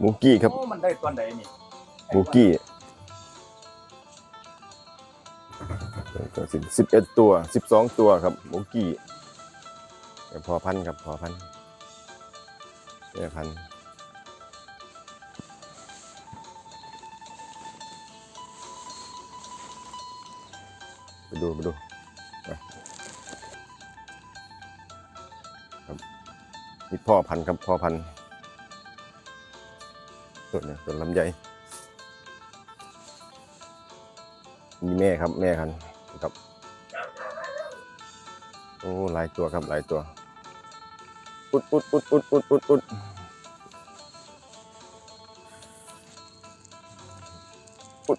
หมูกี้ครับ โอ้มันได้ตอนไหนนี่หมูกี้สิบเอ็ดตัวสิบสองตัวครับหมูกี้เดี๋ยวพอพันธุ์ครับพอพันธุ์แม่พันธุ์ไปดูไปดูไปครับนี่พ่อพันธุ์ครับพ่อพันธุ์ ส่วนนี่ยส่วนลำไยมีแม่ครับแม่ครับครับ โอ้หลายตัวครับหลายตัว อุดอุดอุดอุดอุดอุดอุด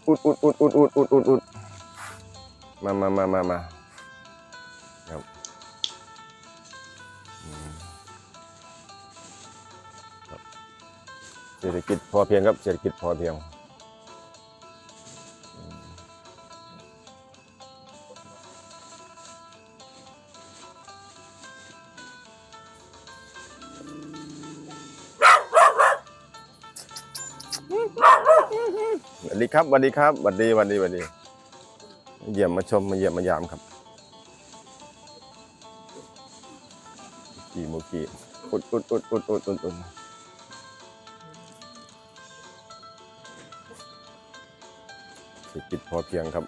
อุดอุดอุดอุดอุดอุดอุดอุดมามามามามาครับ เศรษฐกิจพอเพียงครับเศรษฐกิจพอเพียงสวัสดีครับสวัสดีครับสวัสดีสวัสดีสวัสดีเยี่ยมมาชมมาเยี่ยมมายามครับกี่โมกี่อุดอุดอุดอุดอุดอุดอุด เศรษฐกิจพอเพียงครับ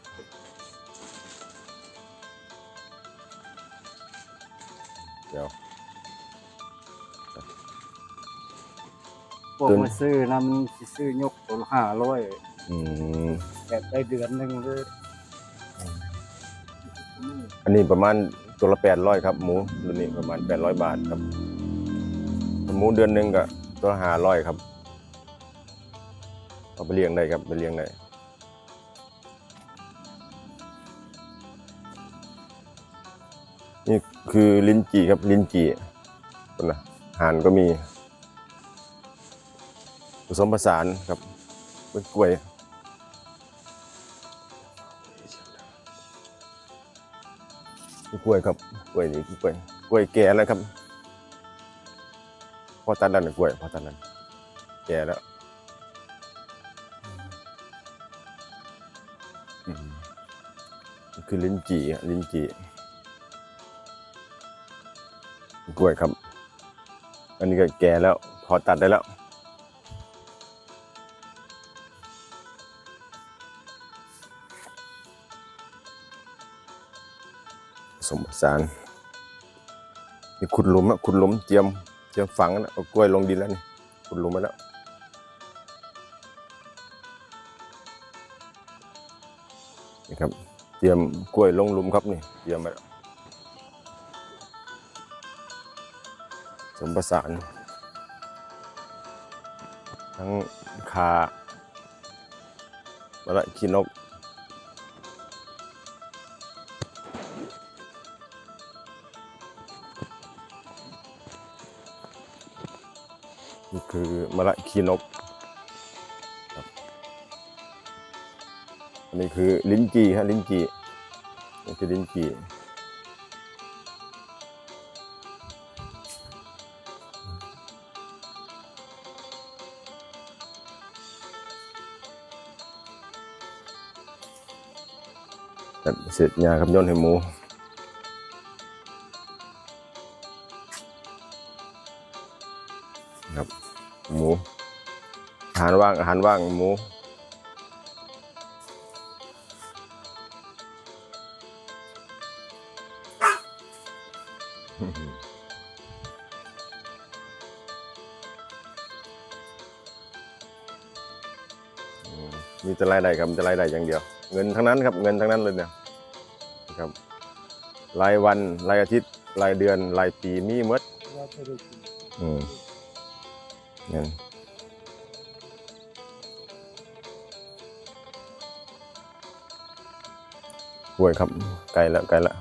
เดี๋ยวพวกมาซื้อนะมันสิซื้อยกตัวละห้าร้อยอืมแต่ได้เดือนหนึ่งเลยอันนี้ประมาณตัวละแปดร้อยครับ หมูตัวนี้ประมาณแปดร้อยบาทครับ หมูเดือนหนึ่งก็ตัวละห้าร้อยครับเอาไปเลี้ยงได้ครับไปเลี้ยงได้ นี่คือลิ้นจี่ครับลิ้นจี่นะห่านก็มีผสมผสานครับเป็นกล้วยกล้วยครับกล้วยนี่คือกล้วยกล้วยแก่แล้วครับพอตัดแล้วนะกล้วยพอตัดแล้วแก่แล้วคือลิ้นจี่ลิ้นจี่ กล้วยครับ อันนี้ก็แก่แล้วพอตัดได้แล้ว สมสานนี่ขุดหลุมอะขุดหลุมเจียมเจียมฝังนะเอากล้วยลงดินแล้วนี่ขุดหลุมมาแล้วนี่ครับเตรียมกล้วยลงหลุมครับนี่เตรียมมาแล้ว ผสมผสาน ทั้งคามะละขี้นก นี่คือมะละขีนกอันนี้คือลิ้นจีฮะลิ้นจีนี่คือลิ้นจี ครับเสร็จยาครับย่นให้หมูครับหมูอาหารว่างอาหารว่างหมูมมีแต่รายได้ครับมีแต่รายได้อย่างเดียว เงินทั้งนั้นครับเงินทั้งนั้นเลยเนี่ยนะครับรายวันรายอาทิตย์รายเดือนรายปีมีมดว่าจด้กินอืมนั่นกล้วยครับไกลแล้วไกลแล้ว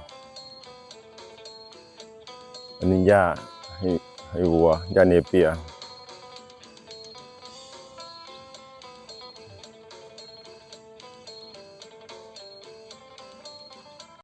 อันนี้หญ้าให้ให้วัวหญ้าเนเปีย